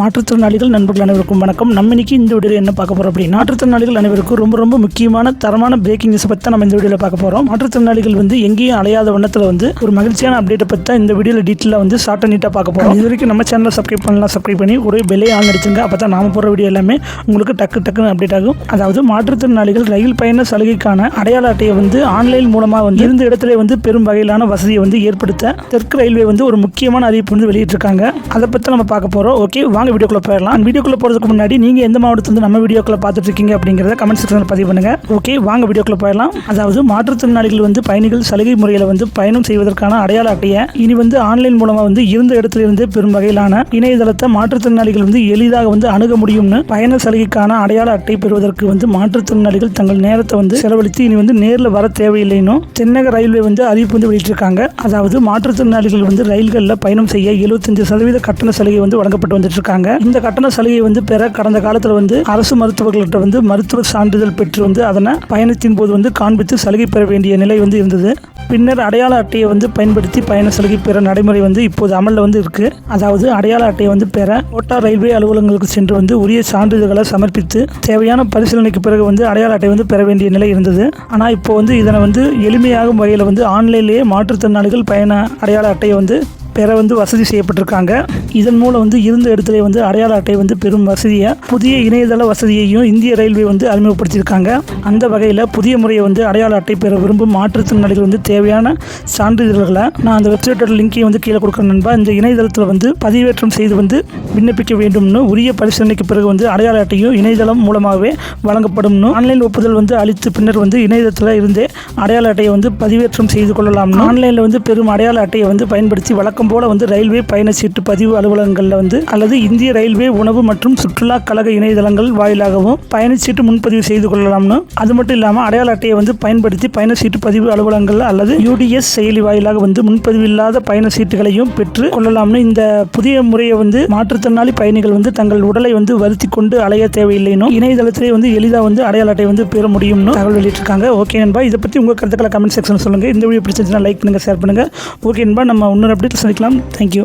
மாற்றுத்திறனாளிகள் நண்பர்கள் அனைவருக்கும் வணக்கம். நம்ம இன்னைக்கு இந்த வீடியோ என்ன பார்க்க போகிறோம் அப்படின்னா மாற்றுத்திறனாளிகள் அனைவருக்கும் ரொம்ப ரொம்ப முக்கியமான தரமான பிரேக்கிங் நியூஸ் பற்றி நம்ம இந்த வீடியோவில் பார்க்க போகிறோம் மாற்றுத்திறனாளிகள் வந்து எங்கேயும் அலையாத வண்ணத்தில் வந்து ஒரு மகிழ்ச்சியான அப்டேட்டை பற்றி தான் இந்த வீடியோவில் டீட்டெயிலாக வந்து ஷார்ட் நீட்டாக பார்க்க போகிறோம் இது வரைக்கும் நம்ம சேனலை சப்ஸ்கிரைப் பண்ணலாம் சப்ஸ்கிரைப் பண்ணி ஒரு பெல்லே ஆன் அடிச்சுங்க அப்போ தான் நாம போகிற வீடியோ எல்லாமே உங்களுக்கு டக்கு டக்குன்னு அப்டேட் ஆகும். அதாவது மாற்றுத்திறனாளிகள் ரயில் பயண சலுகைக்கான அடையாள அட்டையை வந்து ஆன்லைன் மூலமாக வந்து இருந்த இடத்துல வந்து பெரும் வகையிலான வசதியை வந்து ஏற்படுத்த தெற்கு ரயில்வே வந்து ஒரு முக்கியமான அறிவிப்பு வந்து வெளியிட்டிருக்காங்க. அதை பற்றி நம்ம பார்க்க போகிறோம் ஓகே வாங்க வீடியோக்குள்ளே போயிடலாம். வீடியோக்குள்ள போகிறதுக்கு முன்னாடி நீங்கள் எந்த மாவட்டத்துல நம்ம வீடியோக்குள்ள பார்த்துட்டு இருக்கீங்க அப்படிங்கிறத கமெண்ட் செக்ஷனில் பதிவு பண்ணுங்கள் ஓகே வாங்க வீடியோக்குள்ள போயிடலாம். அதாவது மாற்றுத்திறனாளிகள் வந்து பயணிகள் சலுகை முறையில் வந்து பயணம் செய்வதற்கான அடையாள அட்டையை இனி வந்து ஆன்லைன் மூலமாக வந்து இருந்த இடத்துல இருந்து பெரும் வகையிலான இணையதளத்தை மாற்றுத்திறனாளிகள் வந்து எளிதாக வந்து அணுக முடியும்னு பயண சலுகைக்கான அடையாள அட்டை பெறுவதற்கு வந்து மாற்றுத்திறனாளிகள் தங்கள் நேரத்தை வந்து செலவழித்து இனி வந்து நேரில் வர தேவையில்லைன்னு தென்னக ரயில்வே வந்து அறிவிப்பு வந்து வெளியிட்டிருக்காங்க. அதாவது மாற்றுத்திறனாளிகள் வந்து ரயில்களில் பயணம் செய்ய 75% சதவீத கட்டண சலுகை வந்து வழங்கப்பட்டு வந்துட்டு இருக்காங்க இந்த கட்டண சலுகை வந்து பெற கடந்த காலத்தில் வந்து அரசு மருத்துவர்கள்ட்ட வந்து மருத்துவ சான்றிதழ் பெற்று வந்து அதனை பயணத்தின் போது வந்து காண்பித்து சலுகை பெற வேண்டிய நிலை வந்து இருந்தது. பின்னர் அடையாள அட்டையை வந்து பயன்படுத்தி பயண சலுகை பெற நடைமுறை வந்து இப்போது அமலில் வந்து இருக்கு. அதாவது அடையாள அட்டையை வந்து பெற மோட்டார் ரயில்வே அலுவலகங்களுக்கு சென்று வந்து உரிய சான்றிதழ்களை சமர்ப்பித்து தேவையான பரிசீலனைக்கு பிறகு வந்து அடையாள அட்டை வந்து பெற வேண்டிய நிலை இருந்தது. ஆனால் இப்போ வந்து இதனை வந்து எளிமையாகும் வகையில் வந்து ஆன்லைன்லேயே மாற்றுத்திறனாளிகள் பயண அடையாள அட்டையை வந்து பெற வந்து வசதி செய்யப்பட்டிருக்காங்க. இதன் மூலம் வந்து இருந்த இடத்துல வந்து அடையாள அட்டை வந்து பெரும் வசதியை புதிய இணையதள வசதியையும் இந்திய ரயில்வே வந்து அறிமுகப்படுத்தியிருக்காங்க. அந்த வகையில் புதிய முறையை வந்து அடையாள அட்டை பெற விரும்பும் மாற்றுத்திறனாளிகள் வந்து தேவையான சான்றிதழ்களை நான் அந்த வெப்சைட்டோட லிங்கையும் வந்து கீழே கொடுக்குறேன் நண்பா. இந்த இணையதளத்தில் வந்து பதிவேற்றம் செய்து வந்து விண்ணப்பிக்க வேண்டும்னு உரிய பரிசீலனைக்கு பிறகு வந்து அடையாள அட்டையும் இணையதளம் மூலமாகவே வழங்கப்படும்னு ஆன்லைன் ஒப்புதல் வந்து அளித்து பின்னர் வந்து இணையதளத்தில் இருந்தே அடையாள அட்டையை வந்து பதிவேற்றம் செய்து கொள்ளலாம்னு ஆன்லைனில் வந்து பெரும் அடையாள அட்டையை வந்து பயன்படுத்தி வழக்கம் போல வந்து ரயில்வே பயணச்சீட்டு பதிவு அலுவலகங்களில் வந்து அல்லது இந்திய ரயில்வே உணவு மற்றும் சுற்றுலா கழக இணையதளங்கள் வாயிலாகவும் பயணச்சீட்டு முன்பதிவு செய்து கொள்ளலாம்னு. அது மட்டும் இல்லாமல் அடையாள அட்டையை வந்து பயன்படுத்தி பயணச்சீட்டு பதிவு அலுவலகங்கள் அல்லது யூடிஎஸ் செயலி வாயிலாக வந்து முன்பதிவு இல்லாத பயண சீட்டுகளையும் பெற்று கொள்ளலாம்னு. இந்த புதிய முறையை வந்து மாற்றுத்திறனாளி பயணிகள் வந்து தங்கள் உடலை வந்து வருத்தி கொண்டு அலைய தேவையில்லைனும் இணையதளத்திலே வந்து எளிதாக வந்து அடையாள அட்டை வந்து பெற முடியும்னு தகவல் வெளியிட்டிருக்காங்க. ஓகே நண்பா இதை பற்றி உங்கள் கருத்துக்களை கமெண்ட் செக்ஷன் சொல்லுங்கள் இந்த வீடியோ பிடிச்சிருந்துச்சுன்னா லைக் பண்ணுங்கள் ஷேர் பண்ணுங்கள் ஓகே நண்பா நம்ம இன்னொரு அப்டேட் দেখলাম থ্যাংক ইউ